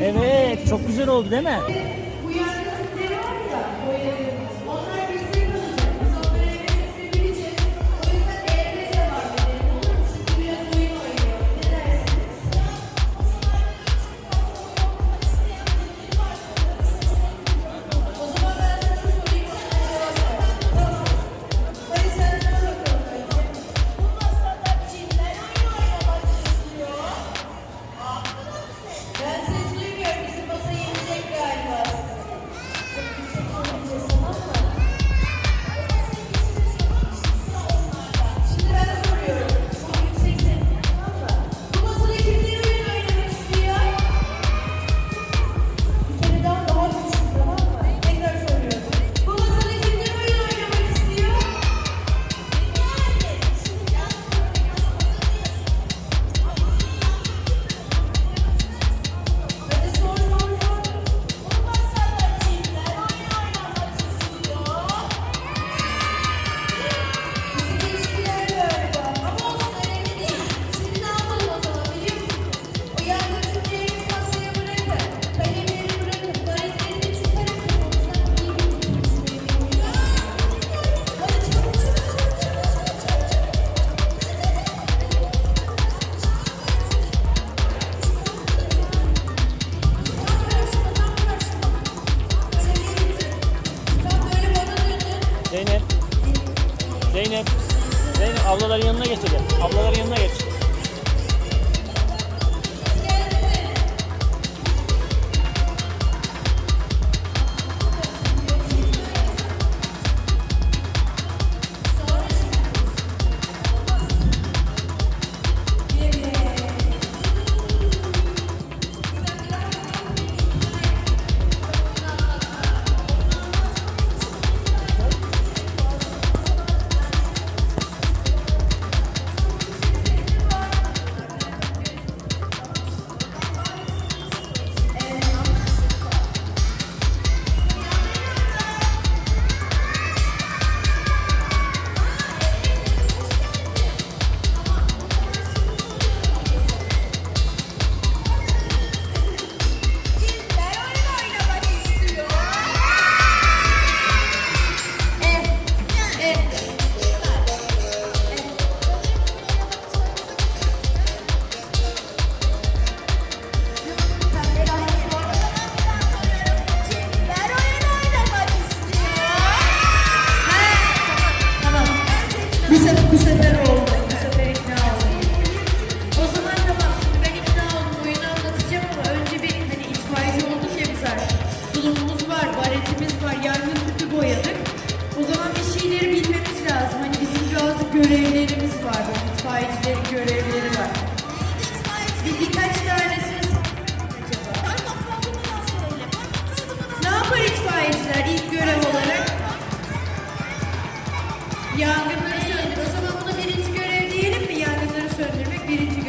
Evet, çok güzel oldu değil mi? Zeynep. Zeynep ablaların yanına geç hadi. Ablaların yanına geç. görevleri var. Bir birkaç tanesi Ne yapar itfaiyeciler ilk görev olarak? Yangınları söndür. O zaman buna birinci görev diyelim mi? Yangınları söndürmek birinci görev.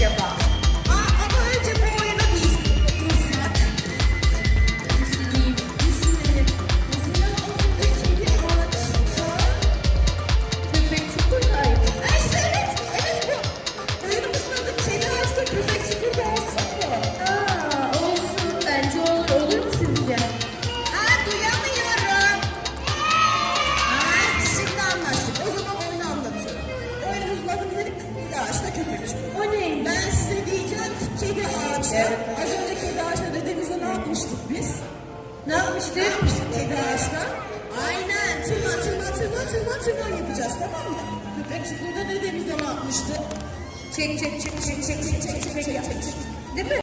я Ağaçta. Az önce kedi ağaçta dedemizle ne yapmıştık biz? Ne yapmıştık? Ne yapmıştık kedi? Aynen. Tırma tırma tırma tırma tırma yapacağız tamam mı? Köpek çukurda dedemizle ne yapmıştı? Çek çek çek çek çek çek çek çek çek. Değil mi?